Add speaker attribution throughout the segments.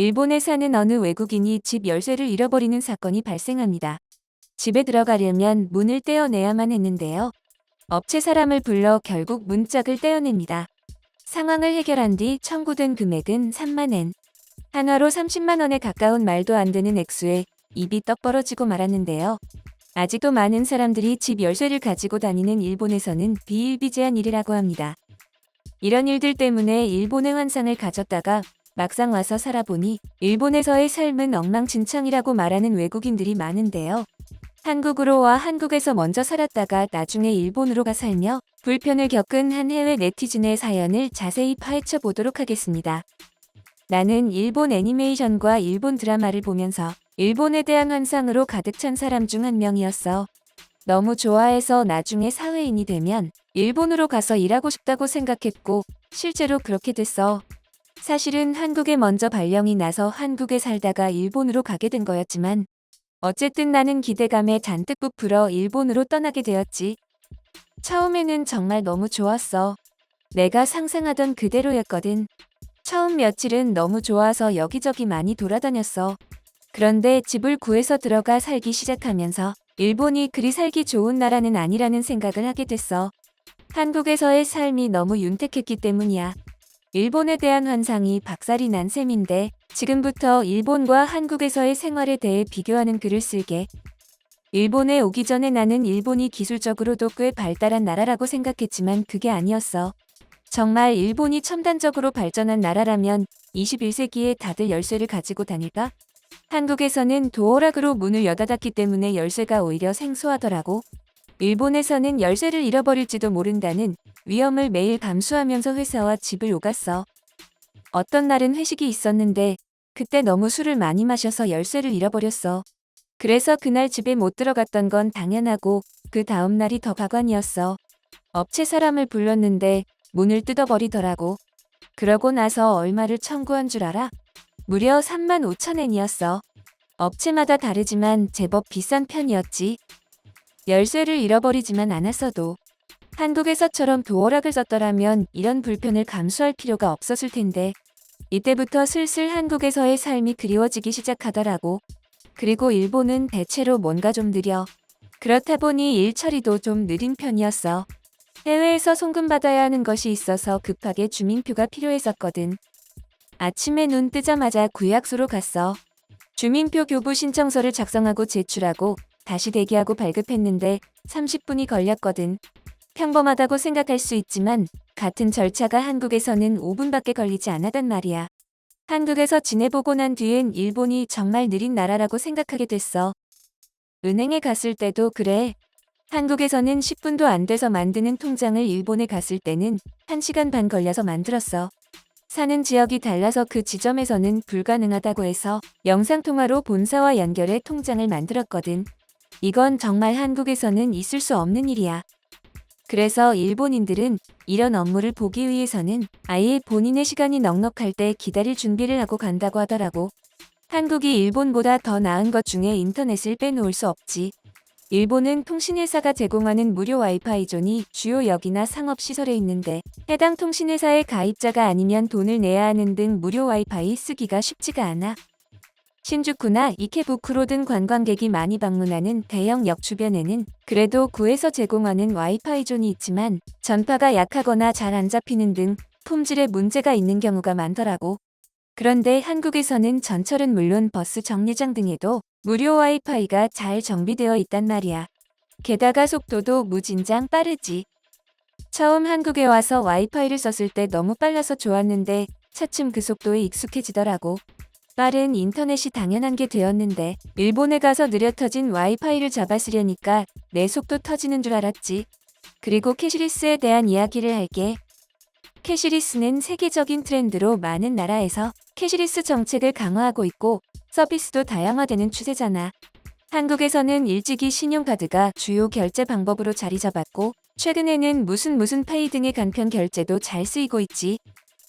Speaker 1: 일본에 사는 어느 외국인이 집 열쇠를 잃어버리는 사건이 발생합니다. 집에 들어가려면 문을 떼어내야만 했는데요. 업체 사람을 불러 결국 문짝을 떼어냅니다. 상황을 해결한 뒤 청구된 금액은 3만엔. 한화로 30만 원에 가까운 말도 안 되는 액수에 입이 떡 벌어지고 말았는데요. 아직도 많은 사람들이 집 열쇠를 가지고 다니는 일본에서는 비일비재한 일이라고 합니다. 이런 일들 때문에 일본의 환상을 가졌다가 막상 와서 살아보니 일본에서의 삶은 엉망진창이라고 말하는 외국인들이 많은데요. 한국으로 와 한국에서 먼저 살았다가 나중에 일본으로 가 살며 불편을 겪은 한 해외 네티즌의 사연을 자세히 파헤쳐 보도록 하겠습니다. 나는 일본 애니메이션과 일본 드라마를 보면서 일본에 대한 환상으로 가득 찬 사람 중 한 명이었어. 너무 좋아해서 나중에 사회인이 되면 일본으로 가서 일하고 싶다고 생각했고 실제로 그렇게 됐어. 사실은 한국에 먼저 발령이 나서 한국에 살다가 일본으로 가게 된 거였지만 어쨌든 나는 기대감에 잔뜩 부풀어 일본으로 떠나게 되었지. 처음에는 정말 너무 좋았어. 내가 상상하던 그대로였거든. 처음 며칠은 너무 좋아서 여기저기 많이 돌아다녔어. 그런데 집을 구해서 들어가 살기 시작하면서 일본이 그리 살기 좋은 나라는 아니라는 생각을 하게 됐어. 한국에서의 삶이 너무 윤택했기 때문이야. 일본에 대한 환상이 박살이 난 셈인데 지금부터 일본과 한국에서의 생활에 대해 비교하는 글을 쓸게. 일본에 오기 전에 나는 일본이 기술적으로도 꽤 발달한 나라라고 생각했지만 그게 아니었어. 정말 일본이 첨단적으로 발전한 나라라면 21세기에 다들 열쇠를 가지고 다닐까? 한국에서는 도어락으로 문을 여닫았기 때문에 열쇠가 오히려 생소하더라고. 일본에서는 열쇠를 잃어버릴지도 모른다는 위험을 매일 감수하면서 회사와 집을 오갔어. 어떤 날은 회식이 있었는데 그때 너무 술을 많이 마셔서 열쇠를 잃어버렸어. 그래서 그날 집에 못 들어갔던 건 당연하고 그 다음 날이 더 가관이었어. 업체 사람을 불렀는데 문을 뜯어버리더라고. 그러고 나서 얼마를 청구한 줄 알아? 무려 3만 5천 엔이었어. 업체마다 다르지만 제법 비싼 편이었지. 열쇠를 잃어버리지만 않았어도 한국에서처럼 도어락을 썼더라면 이런 불편을 감수할 필요가 없었을 텐데 이때부터 슬슬 한국에서의 삶이 그리워지기 시작하더라고. 그리고 일본은 대체로 뭔가 좀 느려. 그렇다 보니 일 처리도 좀 느린 편이었어. 해외에서 송금받아야 하는 것이 있어서 급하게 주민표가 필요했었거든. 아침에 눈 뜨자마자 구약소로 갔어. 주민표 교부 신청서를 작성하고 제출하고 다시 대기하고 발급했는데 30분이 걸렸거든. 평범하다고 생각할 수 있지만 같은 절차가 한국에서는 5분밖에 걸리지 않았단 말이야. 한국에서 지내보고 난 뒤엔 일본이 정말 느린 나라라고 생각하게 됐어. 은행에 갔을 때도 그래. 한국에서는 10분도 안 돼서 만드는 통장을 일본에 갔을 때는 1시간 반 걸려서 만들었어. 사는 지역이 달라서 그 지점에서는 불가능하다고 해서 영상통화로 본사와 연결해 통장을 만들었거든. 이건 정말 한국에서는 있을 수 없는 일이야. 그래서 일본인들은 이런 업무를 보기 위해서는 아예 본인의 시간이 넉넉할 때 기다릴 준비를 하고 간다고 하더라고. 한국이 일본보다 더 나은 것 중에 인터넷을 빼놓을 수 없지. 일본은 통신회사가 제공하는 무료 와이파이 존이 주요 역이나 상업시설에 있는데 해당 통신회사의 가입자가 아니면 돈을 내야 하는 등 무료 와이파이 쓰기가 쉽지가 않아. 신주쿠나 이케부쿠로 등 관광객이 많이 방문하는 대형 역 주변에는 그래도 구에서 제공하는 와이파이 존이 있지만 전파가 약하거나 잘 안 잡히는 등 품질에 문제가 있는 경우가 많더라고. 그런데 한국에서는 전철은 물론 버스 정류장 등에도 무료 와이파이가 잘 정비되어 있단 말이야. 게다가 속도도 무진장 빠르지. 처음 한국에 와서 와이파이를 썼을 때 너무 빨라서 좋았는데 차츰 그 속도에 익숙해지더라고. 빠른 인터넷이 당연한 게 되었는데 일본에 가서 느려 터진 와이파이를 잡아쓰려니까 내 속도 터지는 줄 알았지. 그리고 캐시리스에 대한 이야기를 할게. 캐시리스는 세계적인 트렌드로 많은 나라에서 캐시리스 정책을 강화하고 있고 서비스도 다양화되는 추세잖아. 한국에서는 일찍이 신용카드가 주요 결제 방법으로 자리 잡았고 최근에는 무슨 무슨 페이 등의 간편 결제도 잘 쓰이고 있지.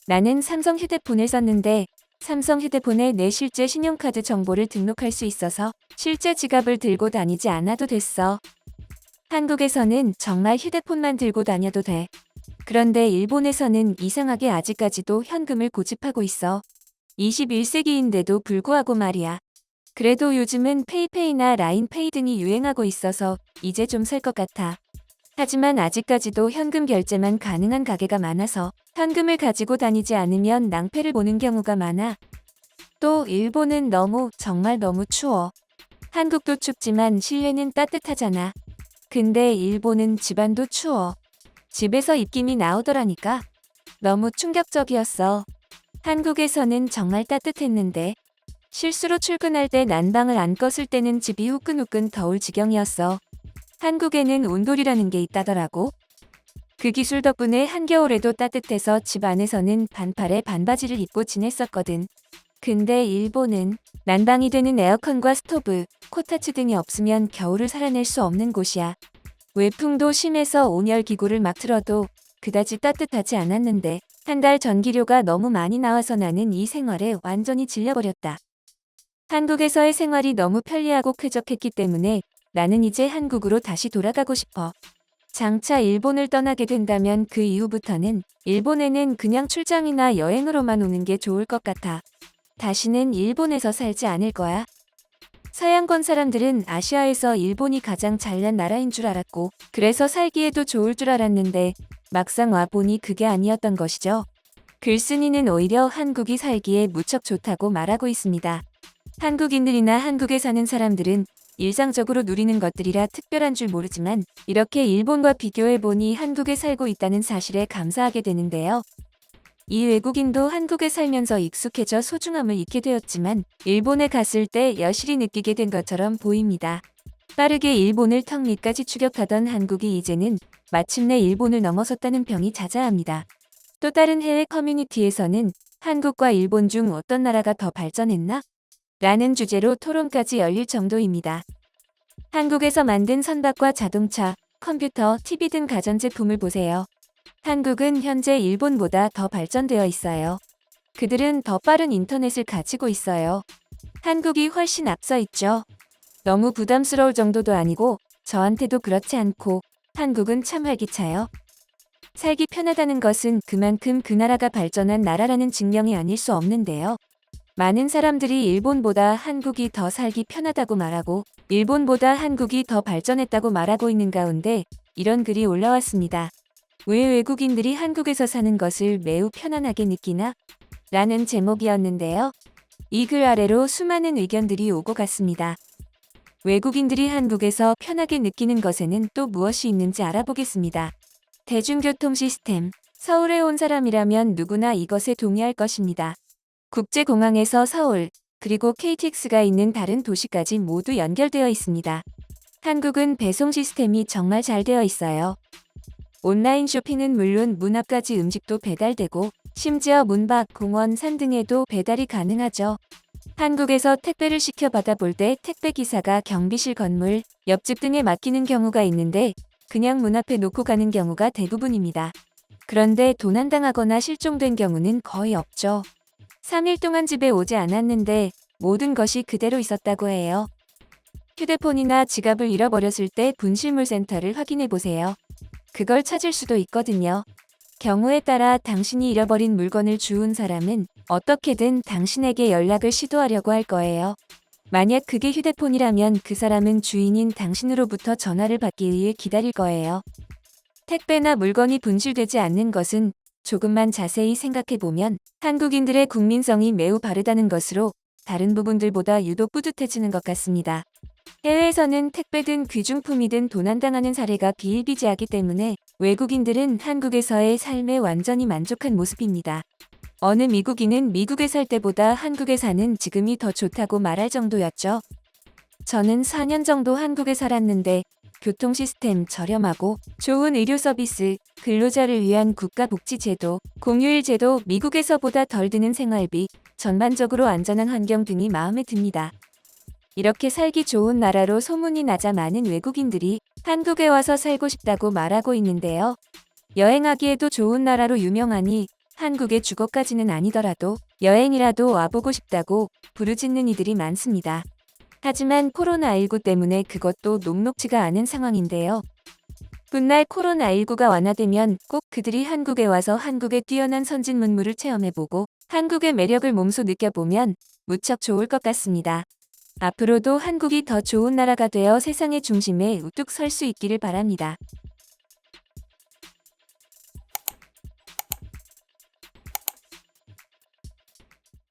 Speaker 1: 나는 삼성 휴대폰을 썼는데 삼성 휴대폰에 내 실제 신용카드 정보를 등록할 수 있어서 실제 지갑을 들고 다니지 않아도 됐어. 한국에서는 정말 휴대폰만 들고 다녀도 돼. 그런데 일본에서는 이상하게 아직까지도 현금을 고집하고 있어. 21세기인데도 불구하고 말이야. 그래도 요즘은 페이페이나 라인페이 등이 유행하고 있어서 이제 좀 살 것 같아. 하지만 아직까지도 현금 결제만 가능한 가게가 많아서 현금을 가지고 다니지 않으면 낭패를 보는 경우가 많아. 또 일본은 너무 정말 너무 추워. 한국도 춥지만 실내는 따뜻하잖아. 근데 일본은 집안도 추워. 집에서 입김이 나오더라니까. 너무 충격적이었어. 한국에서는 정말 따뜻했는데 실수로 출근할 때 난방을 안 껐을 때는 집이 후끈후끈 더울 지경이었어. 한국에는 온돌이라는 게 있다더라고. 그 기술 덕분에 한겨울에도 따뜻해서 집 안에서는 반팔에 반바지를 입고 지냈었거든. 근데 일본은 난방이 되는 에어컨과 스토브, 코타츠 등이 없으면 겨울을 살아낼 수 없는 곳이야. 외풍도 심해서 온열 기구를 막 틀어도 그다지 따뜻하지 않았는데 한 달 전기료가 너무 많이 나와서 나는 이 생활에 완전히 질려버렸다. 한국에서의 생활이 너무 편리하고 쾌적했기 때문에 나는 이제 한국으로 다시 돌아가고 싶어. 장차 일본을 떠나게 된다면 그 이후부터는 일본에는 그냥 출장이나 여행으로만 오는 게 좋을 것 같아. 다시는 일본에서 살지 않을 거야. 서양권 사람들은 아시아에서 일본이 가장 잘난 나라인 줄 알았고, 그래서 살기에도 좋을 줄 알았는데, 막상 와보니 그게 아니었던 것이죠. 글쓴이는 오히려 한국이 살기에 무척 좋다고 말하고 있습니다. 한국인들이나 한국에 사는 사람들은 일상적으로 누리는 것들이라 특별한 줄 모르지만 이렇게 일본과 비교해보니 한국에 살고 있다는 사실에 감사하게 되는데요. 이 외국인도 한국에 살면서 익숙해져 소중함을 잊게 되었지만 일본에 갔을 때 여실히 느끼게 된 것처럼 보입니다. 빠르게 일본을 턱 밑까지 추격하던 한국이 이제는 마침내 일본을 넘어섰다는 평이 자자합니다. 또 다른 해외 커뮤니티에서는 한국과 일본 중 어떤 나라가 더 발전했나? 라는 주제로 토론까지 열릴 정도입니다. 한국에서 만든 선박과 자동차, 컴퓨터, TV 등 가전제품을 보세요. 한국은 현재 일본보다 더 발전되어 있어요. 그들은 더 빠른 인터넷을 가지고 있어요. 한국이 훨씬 앞서 있죠. 너무 부담스러울 정도도 아니고 저한테도 그렇지 않고 한국은 참 활기차요. 살기 편하다는 것은 그만큼 그 나라가 발전한 나라라는 증명이 아닐 수 없는데요. 많은 사람들이 일본보다 한국이 더 살기 편하다고 말하고 일본보다 한국이 더 발전했다고 말하고 있는 가운데 이런 글이 올라왔습니다. 왜 외국인들이 한국에서 사는 것을 매우 편안하게 느끼나? 라는 제목이었는데요. 이 글 아래로 수많은 의견들이 오고 갔습니다. 외국인들이 한국에서 편하게 느끼는 것에는 또 무엇이 있는지 알아보겠습니다. 대중교통 시스템. 서울에 온 사람이라면 누구나 이것에 동의할 것입니다. 국제공항에서 서울, 그리고 KTX가 있는 다른 도시까지 모두 연결되어 있습니다. 한국은 배송 시스템이 정말 잘 되어 있어요. 온라인 쇼핑은 물론 문 앞까지 음식도 배달되고 심지어 문 밖, 공원, 산 등에도 배달이 가능하죠. 한국에서 택배를 시켜 받아볼 때 택배 기사가 경비실 건물, 옆집 등에 맡기는 경우가 있는데 그냥 문 앞에 놓고 가는 경우가 대부분입니다. 그런데 도난당하거나 실종된 경우는 거의 없죠. 3일 동안 집에 오지 않았는데 모든 것이 그대로 있었다고 해요. 휴대폰이나 지갑을 잃어버렸을 때 분실물 센터를 확인해 보세요. 그걸 찾을 수도 있거든요. 경우에 따라 당신이 잃어버린 물건을 주운 사람은 어떻게든 당신에게 연락을 시도하려고 할 거예요. 만약 그게 휴대폰이라면 그 사람은 주인인 당신으로부터 전화를 받기 위해 기다릴 거예요. 택배나 물건이 분실되지 않는 것은 조금만 자세히 생각해 보면 한국인들의 국민성이 매우 바르다는 것으로 다른 부분들보다 유독 뿌듯해지는 것 같습니다. 해외에서는 택배든 귀중품이든 도난당하는 사례가 비일비재하기 때문에 외국인들은 한국에서의 삶에 완전히 만족한 모습입니다. 어느 미국인은 미국에 살 때보다 한국에 사는 지금이 더 좋다고 말할 정도였죠. 저는 4년 정도 한국에 살았는데 교통 시스템 저렴하고 좋은 의료 서비스, 근로자를 위한 국가복지제도, 공휴일 제도, 미국에서보다 덜 드는 생활비, 전반적으로 안전한 환경 등이 마음에 듭니다. 이렇게 살기 좋은 나라로 소문이 나자 많은 외국인들이 한국에 와서 살고 싶다고 말하고 있는데요. 여행하기에도 좋은 나라로 유명하니 한국의 주거까지는 아니더라도 여행이라도 와보고 싶다고 부르짖는 이들이 많습니다. 하지만 코로나19 때문에 그것도 녹록지가 않은 상황인데요. 훗날 코로나19가 완화되면 꼭 그들이 한국에 와서 한국의 뛰어난 선진 문물을 체험해보고 한국의 매력을 몸소 느껴보면 무척 좋을 것 같습니다. 앞으로도 한국이 더 좋은 나라가 되어 세상의 중심에 우뚝 설 수 있기를 바랍니다.